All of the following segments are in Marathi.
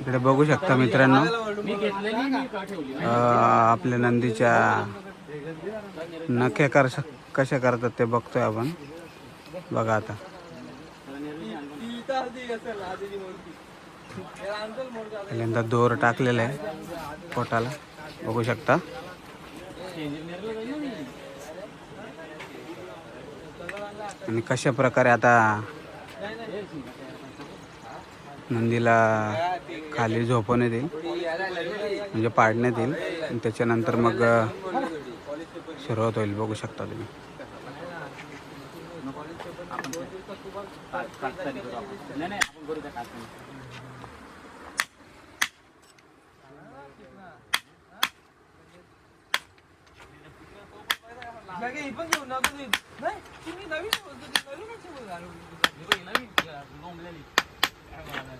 इकडे बघू शकता मित्रांनो. आपल्या नंदीच्या नख्या कर कशा करतात ते बघतोय आपण. बघा आता. पहिल्यांदा दोर टाकलेला आहे पोटाला. बघू शकता. आणि कशा प्रकारे आता नंदीला खाली झोपवण्यात येईल. म्हणजे पाडण्यात येईल. आणि त्याच्यानंतर मग सुरुवात होईल. बघू शकता तुम्ही. हा.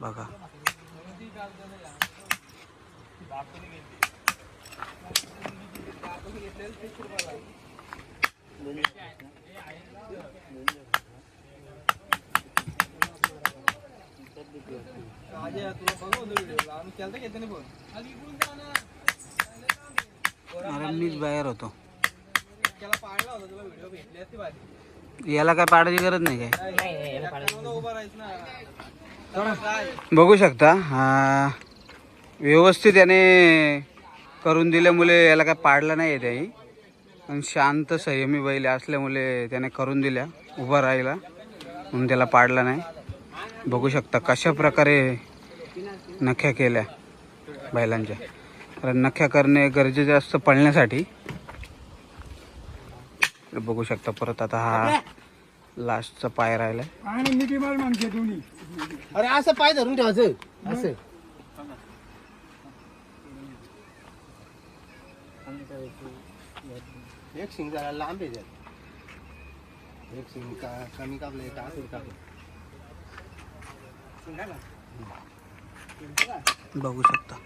बघा. मीच बाहेर होतो. याला काय पाडायची गरज नाही काय? बघू शकता. व्यवस्थित याने करून दिल्यामुळे याला काय पाडलं नाही आहे त्याही. पण शांत संयमी बैल असल्यामुळे त्याने करून दिल्या. उभा राहिला. म्हणून त्याला पाडला नाही. बघू शकता कशा प्रकारे नख्या केल्या बैलांच्या. कारण नख्या करणे गरजेचे असतं पळण्यासाठी. बघू शकता परत आता हा लास्टचा पाय राहिला अरे असं पाय धरून ठेवायचं असं. एक शिंग जरा लांब आहे त्यात. एक शिंग का कमी कापलं एक असं कापलं बघू शकता.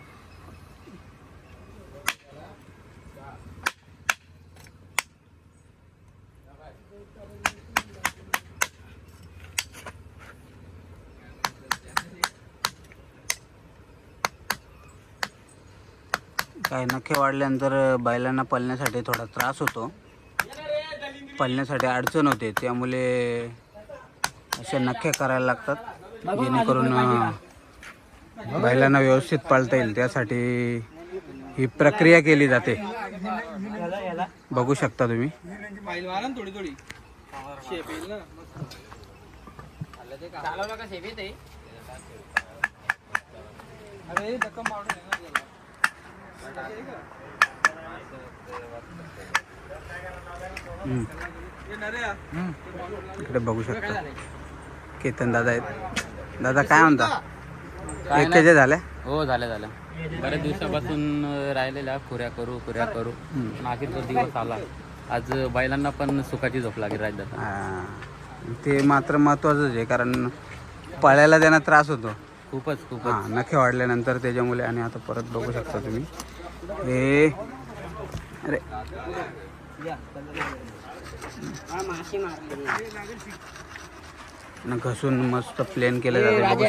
काय नखे वाढल्यानंतर बैलांना पळण्यासाठी थोडा त्रास होतो. पळण्यासाठी अडचण होते त्यामुळे असे नखे करायला लागतात. जेणेकरून बैलांना व्यवस्थित पाळता येईल. त्यासाठी ही प्रक्रिया केली जाते. बघू शकता तुम्ही. हम्म. इकडे बघू शकता. केतन दादा आहेत. दादा काय म्हणता? एकेच्या झाल्या हो झालं झालं. बऱ्याच दिवसापासून राहिलेल्या खुऱ्या करू खुऱ्या करू. अखेर तो दिवस आला. आज बैलांना पण सुखाची झोप लागेल राजदादा हा. ते मात्र महत्वाचंच आहे कारण पळायला त्यांना त्रास होतो. खूपच खूप हा नखे वाढल्यानंतर त्याच्यामुळे आणि आता परत बघू शकता तुम्ही. हे अरे. न घसून मस्त प्लेन केलं जातं तुम्ही.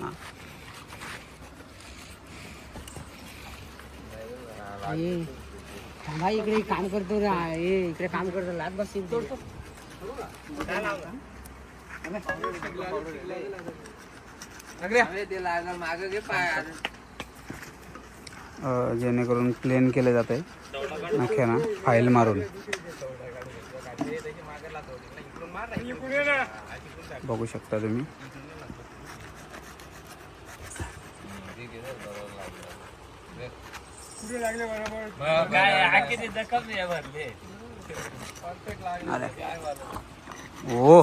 हा. थांबा इकडे काम करतो ना हे इकडे काम करतो लाट बस अ, जेणेकरून प्लेन केले जाते नख्याना फाईल मारून. बघू शकता तुम्ही. अरे. ओ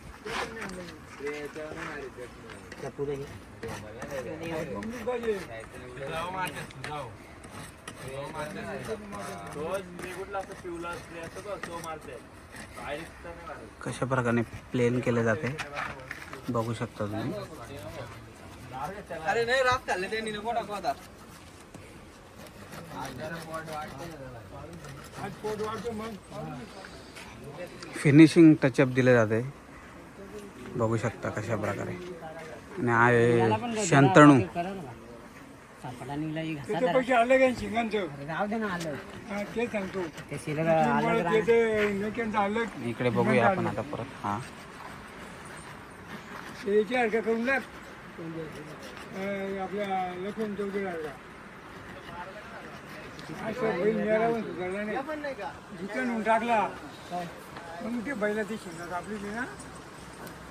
कशा प्रकारे प्लेन केले जाते? बघू शकता तुम्ही. अरे नाही रात खाल्ले त्यांनी नको टाकू आता. फिनिशिंग टचअप दिले जाते. बघू शकता कशा प्रकारे. आणि आहे शंतणू. ही ते. इकडे बघूया आपण आता परत. हा. करून आपल्या लक्ष्मण चौधरी बैल टाकला मग ते बैलाची शिंगात आपली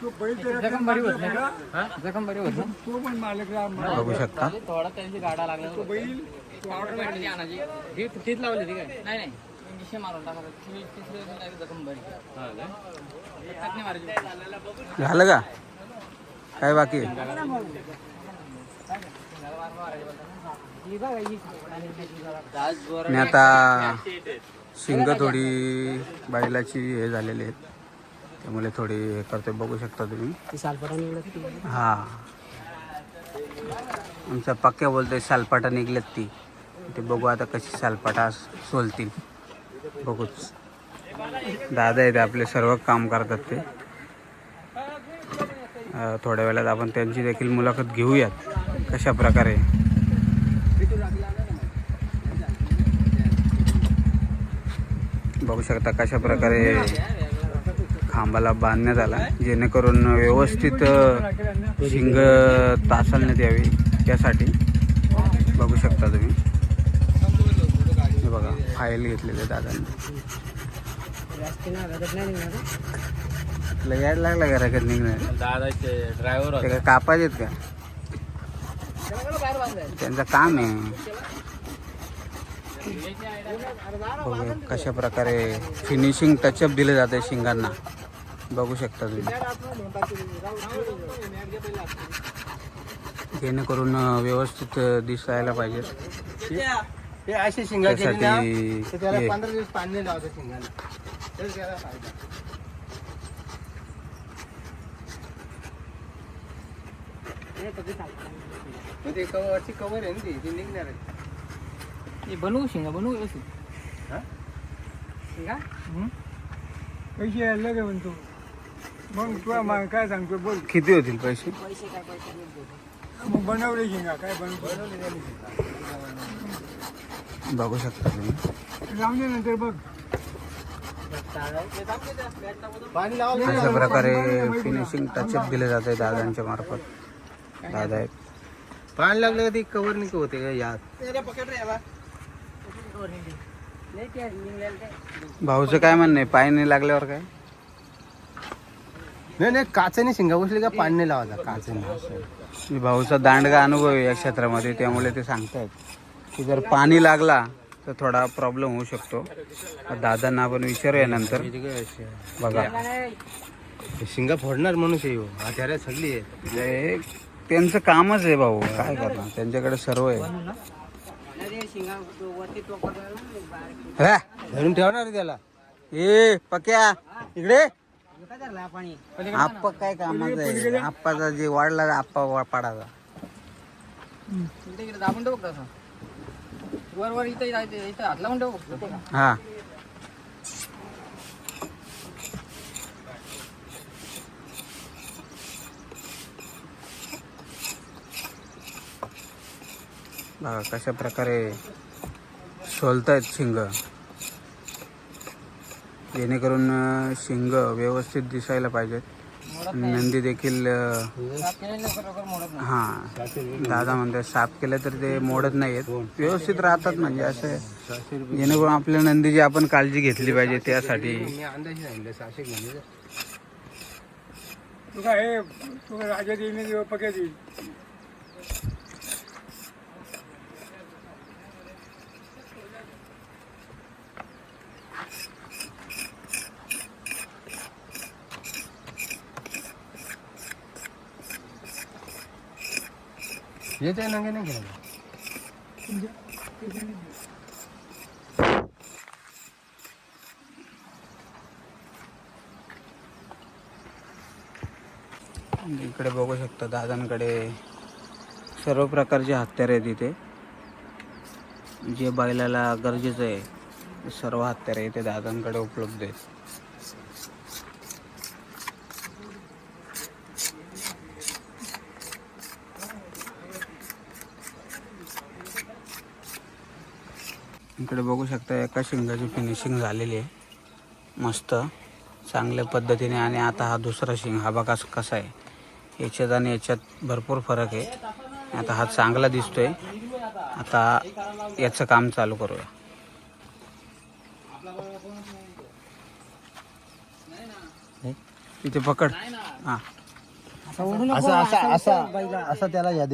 ती ना तो बैल त्याला जखम बरी होत नाही मारला. का? जखम बरी होत नाही. तो पण मालकला मारला. बघू शकता. थोडा त्यांची गाडा लागला तो बैल तो आवडला नाही. हे तीच लावली ती काय? नाही नाही. इंजेक्शन मारून टाका तिसरी तिसरी जखम बरी टाकणे मारायची झालं का? काय बाकी आहे? आणि आता शिंग थोडी बैलाची हे झालेली आहेत. त्यामुळे थोडी हे करते बघू शकता तुम्ही. हा. आमचा पक्क्या बोलतोय सालपाटा निघलेत ती. ते बघू आता कशी सालपाटा सोलतील. बघूच. दादा आहेत आपले सर्व काम करतात ते. थोड्या वेळात आपण त्यांची देखील मुलाखत घेऊयात. कशा प्रकारे? बघू शकता कशा प्रकारे खांबाला बांधण्यात आला जेणेकरून व्यवस्थित शिंग तासलण्यात यावी यासाठी. बघू शकता तुम्ही. हे बघा फाईल घेतलेले दादांनी. यायला लागला का रगत निघणार दादाचे ड्रायव्हर कापायचे का? त्यांचं काम आहे. कशा प्रकारे फिनिशिंग टचअप दिले जाते शिंगांना. बघू शकता तुम्ही. जेणेकरून व्यवस्थित दिसायला पाहिजे. ते अशी शिंगा केली ना त्यासाठी तर त्याला पंधरा दिवस पाणी नाही लावतं शिंगाला. तर त्याला फायदा. नाही, तर ते सालपडा निघला. मग ते कवरची कवर आहे ना ती निघणार आहे. बनवू शिंगा बनवू व्यवस्थित शिंगा? पैसे म्हणतो मग तुला काय सांगतो बोल किती होतील पैसे. मग बनवले शिंगा काय बनवले बघू शकता तुम्ही नंतर बघ अशा प्रकारे फिनिशिंग टचअप दिले जाते दादांच्या मार्फत दादा आहेत पाणी लागलं का ती कवर नाही होते का यात. भाऊचं काय म्हणणं आहे? पाय नाही लागल्यावर काय? नाही नाही काचाने शिंगा बसली का पाणी नाही लावायचा काचाने. भाऊचा दांडगा अनुभव आहे या क्षेत्रामध्ये त्यामुळे ते सांगतायत की जर पाणी लागला तर थोडा प्रॉब्लेम होऊ शकतो. दादांना आपण विचारूया नंतर. बघा. हे शिंगा फोडणार मनुष्य येऊ हत्यारा सगळी आहे हे त्यांचं कामच आहे भाऊ. काय करणार? त्यांच्याकडे सर्व आहे. हा? धरून ठेवणार आहे त्याला. ए पक्या इकडे. हे हा आप्पा काय कामाचं आहे? आप्पाचा जे वाढला आप्पा पाडाचा. इकडे दाबून ठेवू कसं वर वर इथं इथं इथं हात लावून ठेवू फक्त. हा बघा कशा प्रकारे सोलतायत शिंग? जेणेकरून शिंग व्यवस्थित दिसायला पाहिजेत. नंदी देखील हां दादा म्हणतात साफ केलं तर ते मोडत नाही आहेत व्यवस्थित राहतात म्हणजे असं. जेणेकरून आपल्या नंदीची आपण काळजी घेतली पाहिजे त्यासाठी. तुका हे तुका राजा देईन पक्या देईल. येते नंगे नाही गेलं इकडे बघू शकता दादांकडे सर्व प्रकारचे हत्यार आहेत इथे. जे बैलाला गरजेचं आहे सर्व हत्यारे इथे दादांकडे उपलब्ध आहेत. इकडे बघू शकता एका शिंगाची फिनिशिंग झालेली आहे. मस्त चांगल्या पद्धतीने आणि आता हा दुसरा शिंग हा बघा कसा आहे. याच्यात आणि याच्यात भरपूर फरक आहे. आता हा चांगला दिसतोय. आता याचं काम चालू करूया. इथे पकड. हा. असं असं असं असं त्याला या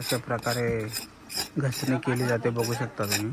अशा प्रकारे घसणी केली जाते बघू शकता तुम्ही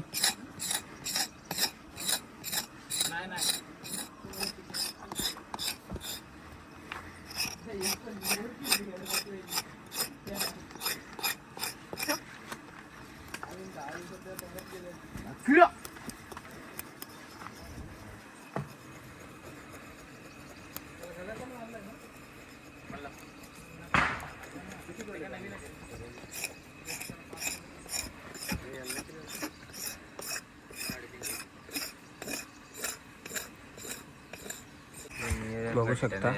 बघू शकता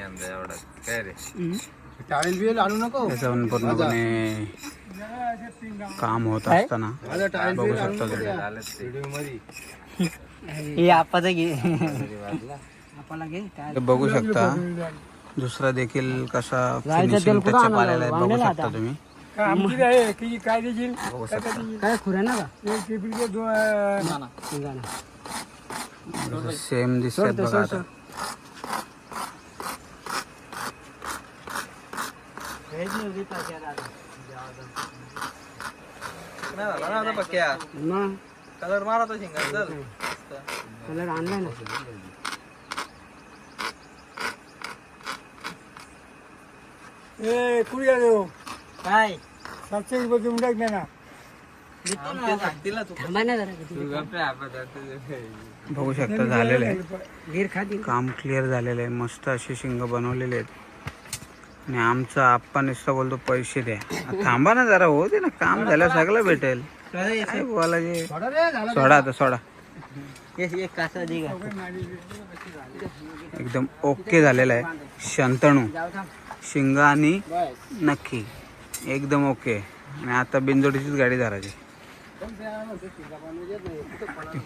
टाळेल बिल आणू नको त्याच्यावर पूर्णपणे काम होत असताना। माझा टाळेल बघू बिल आणू शकता नको तुम्ही व्हिडिओमध्ये हे। आपाचं घे आपाला घे काय हे बघू शकता दुसरा देखील कसा फिनिशिंग टचअप आलेला आहे बघू शकता तुम्ही। काय आमची आहे की काय देशील बघू शकता काय खुऱ्या ना का एक आता मग कलर मारा तो शिंगा चल कलर आणलाय ना ए कुठे गेलो काय सातशे रुपये देऊन टाक ना थांबा ना जरा किती. बघू शकता झालेलं आहे वीर खाती काम क्लिअर झालेलं आहे मस्त असे शिंग बनवलेले आहेत आणि आमचा आप्पा नुसता बोलतो पैसे द्या. थांबा ना जरा हो दे ना काम झालं सगळं भेटेल. काय बोलायचे? सोडा आता सोडा. एकदम ओके झालेलं आहे. शंतणू शिंगा आणि नक्की. एकदम ओके. आणि आता बिंदोडीचीच गाडी धरायची.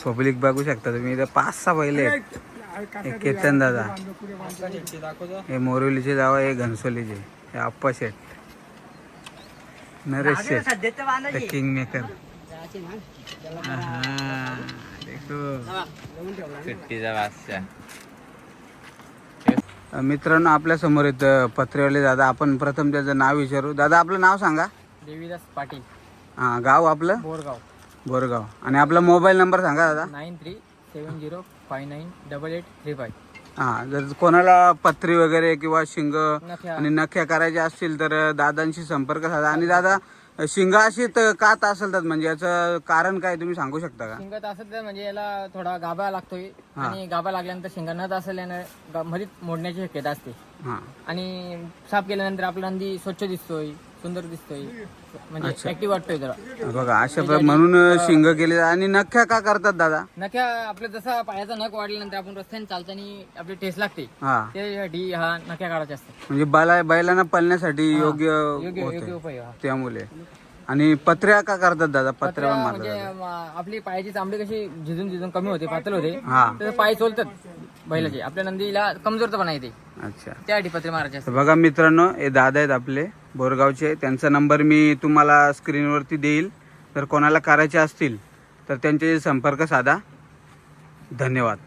पब्लिक बघू शकता तुम्ही इथं पाच सहा पहिले आहेत. हे केतन दादा. हे मोरवलीचे जावा हे घनसोलीचे. हे Appa Sheth. Naresh the king maker मित्रांनो आपल्यासमोर येतं पत्रेवाले दादा. आपण प्रथम त्याचं नाव विचारू. दादा आपलं नाव सांगा. देवीदास पाटील. हा गाव आपलं? बोरगाव. बोरगाव. आणि आपला मोबाईल नंबर सांगा दादा. Nine three seven zero five nine double eight three five हा जर कोणाला पत्री वगैरे किंवा शिंग नख्या. आणि नख्या करायच्या असतील तर दादांशी संपर्क साधा. आणि दादा शिंग अशी त- का तासलतात? म्हणजे याचं कारण काय तुम्ही सांगू शकता का? शिंगत असत तर म्हणजे याला थोडा गाभा लागतोय. आणि गाभा लागल्यानंतर शिंगा नत असल्यानं गा- मधीच मोडण्याची शक्यता असते. हा. आणि साफ केल्यानंतर आपला नंदी स्वच्छ दिसतोय. सुंदर दिसतोय. म्हणजे ऍक्टिव्ह वाटतोय जरा. बघा अशा प्र- म्हणून शिंग केले आणि नख्या का करतात दादा? नख्या आपलं जसा पायाचा नख वाढल्यानंतर आपण रस्त्याने चालताना आपली टेस्ट लागते. हा. त्यासाठी हा नख्या काढायचे असतात. म्हणजे बैला बैलांना पळण्यासाठी योग्य योग्य योग्य होते उपाय हा. त्यामुळे. आणि पत्र्या का करतात दादा? पत्र्या पण म्हणजे म, आपली पायाची चांबडी कशी झिजून झिजून कमी होते पातळ होते हा. तर पाय चोलतात बैलाची आपल्या नंदीला कमजोरपणा येते अच्छा. त्या पत्रे मारायचे तर बघा मित्रांनो हे दादा आहेत आपले बोरगावचे. त्यांचा नंबर मी तुम्हाला स्क्रीनवरती देईल. जर कोणाला करायचे असतील तर त्यांचे संपर्क साधा. धन्यवाद.